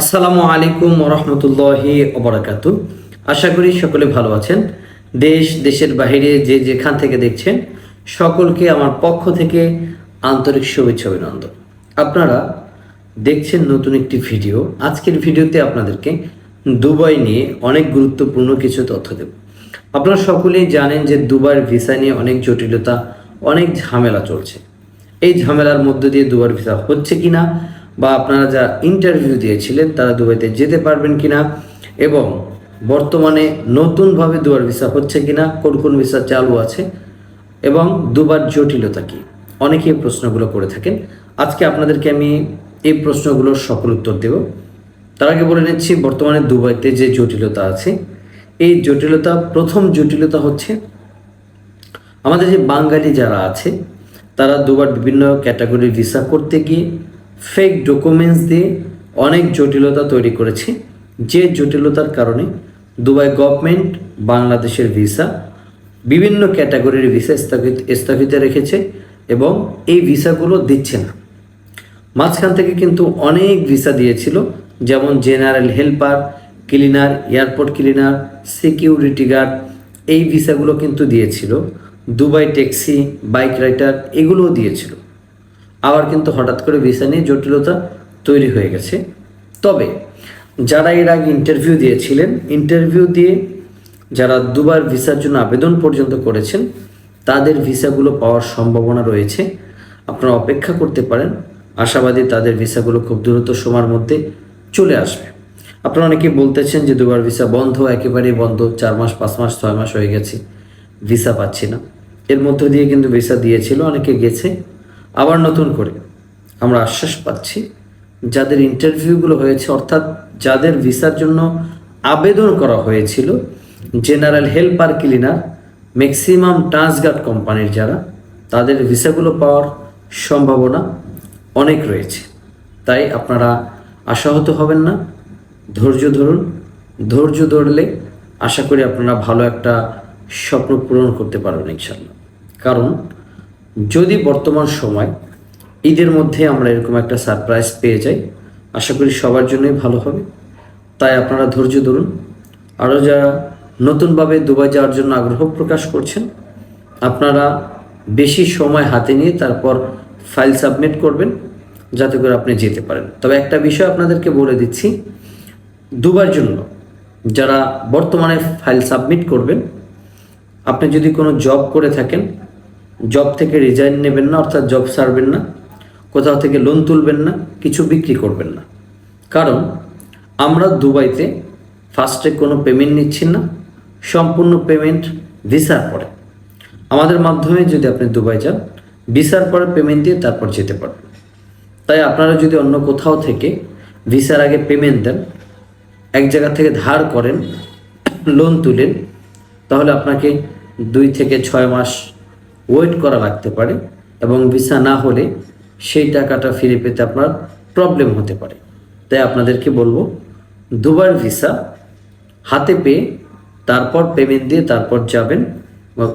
আসসালামু আলাইকুম রহমতুল্লাহি ওবরাকাত। আশা করি সকলে ভালো আছেন। দেশ, দেশের বাইরে যে যেখান থেকে দেখছেন, সকলকে আমার পক্ষ থেকে আন্তরিক শুভেচ্ছা অভিনন্দন। আপনারা দেখছেন নতুন একটি ভিডিও। আজকের ভিডিওতে আপনাদেরকে দুবাই নিয়ে অনেক গুরুত্বপূর্ণ কিছু তথ্য দেব। আপনারা সকলেই জানেন যে দুবাইয়ের ভিসা নিয়ে অনেক জটিলতা, অনেক ঝামেলা চলছে। এই ঝামেলার মধ্য দিয়ে দুবার ভিসা হচ্ছে কিনা বা আপনারা যা ইন্টারভিউ দিয়েছিলেন, তারা দুবাইতে যেতে পারবেন কিনা এবং বর্তমানে নতুনভাবে দুবার ভিসা হচ্ছে কিনা, কোন কোন ভিসা চালু আছে এবং দুবার জটিলতা কি? অনেকেই এই প্রশ্নগুলো করে থাকেন। আজকে আপনাদেরকে আমি এই প্রশ্নগুলোর সকল উত্তর দেব। তার আগে বলে নিচ্ছি, বর্তমানে দুবাইতে যে জটিলতা আছে, এই জটিলতা, প্রথম জটিলতা হচ্ছে আমাদের যে বাঙালি যারা আছে, তারা দুবার বিভিন্ন ক্যাটাগরির ভিসা করতে গিয়ে ফেক ডকুমেন্টস দিয়ে অনেক জটিলতা তৈরি করেছে। যে জটিলতার কারণে দুবাই গভর্নমেন্ট বাংলাদেশের ভিসা বিভিন্ন ক্যাটাগরির ভিসা স্থগিত স্থগিত রেখেছে এবং এই ভিসাগুলো দিচ্ছে না। মাঝখান থেকে কিন্তু অনেক ভিসা দিয়েছিল, যেমন general helper cleaner airport cleaner security guard এই ভিসাগুলো কিন্তু দিয়েছিল। দুবাই ট্যাক্সি বাইক রাইডার এগুলোও দিয়েছিল। আবার কিন্তু হঠাৎ করে ভিসা নিয়ে জটিলতা তৈরি হয়ে গেছে। তবে যারা এর আগে ইন্টারভিউ দিয়েছিলেন ইন্টারভিউ দিয়ে যারা দুবার ভিসার জন্য আবেদন পর্যন্ত করেছেন, তাদের ভিসাগুলো পাওয়ার সম্ভাবনা রয়েছে। আপনারা অপেক্ষা করতে পারেন, আশাবাদী তাদের ভিসাগুলো খুব দ্রুত সময়ের মধ্যে চলে আসবে। আপনারা অনেকে বলতেছেন যে দুবার ভিসা বন্ধ, একেবারেই বন্ধ, চার মাস, পাঁচ মাস, ছয় মাস হয়ে গেছে, ভিসা পাচ্ছি না। এর মধ্য দিয়ে কিন্তু ভিসা দিয়েছিল, অনেকে গেছে। আবার নতুন করে। আমরা আশ্বাস পাচ্ছি, যাদের ইন্টারভিউগুলো হয়েছে, অর্থাৎ যাদের ভিসার জন্য আবেদন করা হয়েছিল general helper cleaner maximum Transguard কোম্পানির যারা, তাদের ভিসাগুলো পাওয়ার সম্ভাবনা অনেক রয়েছে। তাই আপনারা আশাহত হবেন না। ধৈর্য ধরুন। ধৈর্য ধরলে আশা করি আপনারা ভালো একটা স্বপ্ন পূরণ করতে পারবেন ইনশাল্লাহ কারণ যদি বর্তমান সময় ঈদের মধ্যে আমরা এরকম একটা সারপ্রাইজ পেয়ে যাই, আশা করি সবার জন্যই ভালো হবে। তাই আপনারা ধৈর্য ধরুন। আরও যারা নতুনভাবে দুবাই যাওয়ার জন্য আগ্রহ প্রকাশ করছেন, আপনারা বেশি সময় হাতে নিয়ে তারপর ফাইল সাবমিট করবেন, যাতে করে আপনি যেতে পারেন। তবে একটা বিষয় আপনাদেরকে বলে দিচ্ছি, দুবার জন্য যারা বর্তমানে ফাইল সাবমিট করবেন, আপনি যদি কোনো জব করে থাকেন জব থেকে রিজাইন নেবেন না, অর্থাৎ জব ছাড়বেন না, কোথাও থেকে লোন তুলবেন না, কিছু বিক্রি করবেন না। কারণ আমরা দুবাইতে ফার্স্টে কোনো পেমেন্ট নিচ্ছি না, সম্পূর্ণ পেমেন্ট ভিসার পরে। আমাদের মাধ্যমে যদি আপনি দুবাই যান ভিসার পরে পেমেন্ট দিয়ে তারপর যেতে পারবেন। তাই আপনারা যদি অন্য কোথাও থেকে ভিসার আগে পেমেন্ট দেন, এক জায়গা থেকে ধার করেন লোন তুলেন, তাহলে আপনাকে দুই থেকে ছয় মাস ওয়েট করা লাগতে পারে এবং ভিসা না হলে সেই টাকাটা ফিরে পেতে আপনার প্রবলেম হতে পারে। তাই আপনাদেরকে বলব, দুবার ভিসা হাতে পেয়ে তারপর পেমেন্ট দিয়ে তারপর যাবেন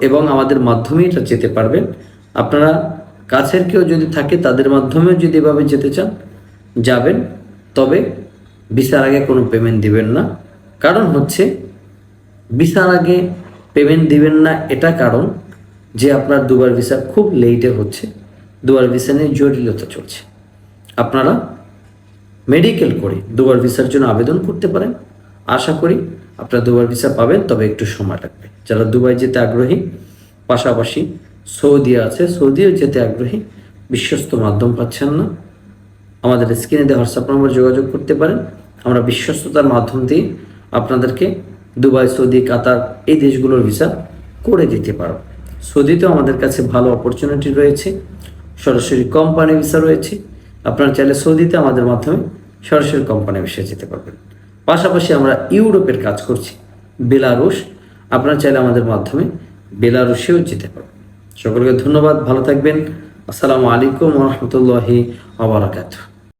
এবং আমাদের মাধ্যমেই এটা যেতে পারবেন। আপনারা কাছের কেউ যদি থাকে তাদের মাধ্যমেও যদি এভাবে যেতে চান, যাবেন। তবে ভিসার আগে কোনো পেমেন্ট দিবেন না। কারণ হচ্ছে ভিসার আগে পেমেন্ট দিবেন না, এটা কারণ যে আপনার দুবার ভিসা খুব লেটে হচ্ছে, দুবার ভিসা নিয়ে জটিলতা চলছে। আপনারা মেডিকেল করে দুবার ভিসার জন্য আবেদন করতে পারেন। আশা করি আপনারা দুবার ভিসা পাবেন, তবে একটু সময় লাগবে। যারা দুবাই যেতে আগ্রহী, পাশাপাশি সৌদি আছে, সৌদিও যেতে আগ্রহী, বিশ্বস্ত মাধ্যম পাচ্ছেন না। আমাদের স্ক্রিনে দেওয়া হোয়াটসঅ্যাপ নম্বর যোগাযোগ করতে পারেন। আমরা বিশ্বস্ততার মাধ্যম দিয়ে আপনাদেরকে দুবাই, সৌদি, কাতার এই দেশগুলোর ভিসা করে দিতে পারব। সৌদিতেও আমাদের কাছে ভালো অপরচুনিটি রয়েছে। সরাসরি কোম্পানি ভিসা রয়েছে। আপনারা চাইলে সৌদিতে আমাদের মাধ্যমে সরাসরি কোম্পানি ভিসা যেতে পারবেন। পাশাপাশি আমরা ইউরোপের কাজ করছি, বেলারুশ। আপনারা চাইলে আমাদের মাধ্যমে বেলারুশেও যেতে পারবেন। সকলকে ধন্যবাদ, ভালো থাকবেন। আসসালামু আলাইকুম রহমতুল্লাহি আবরাকাতুহ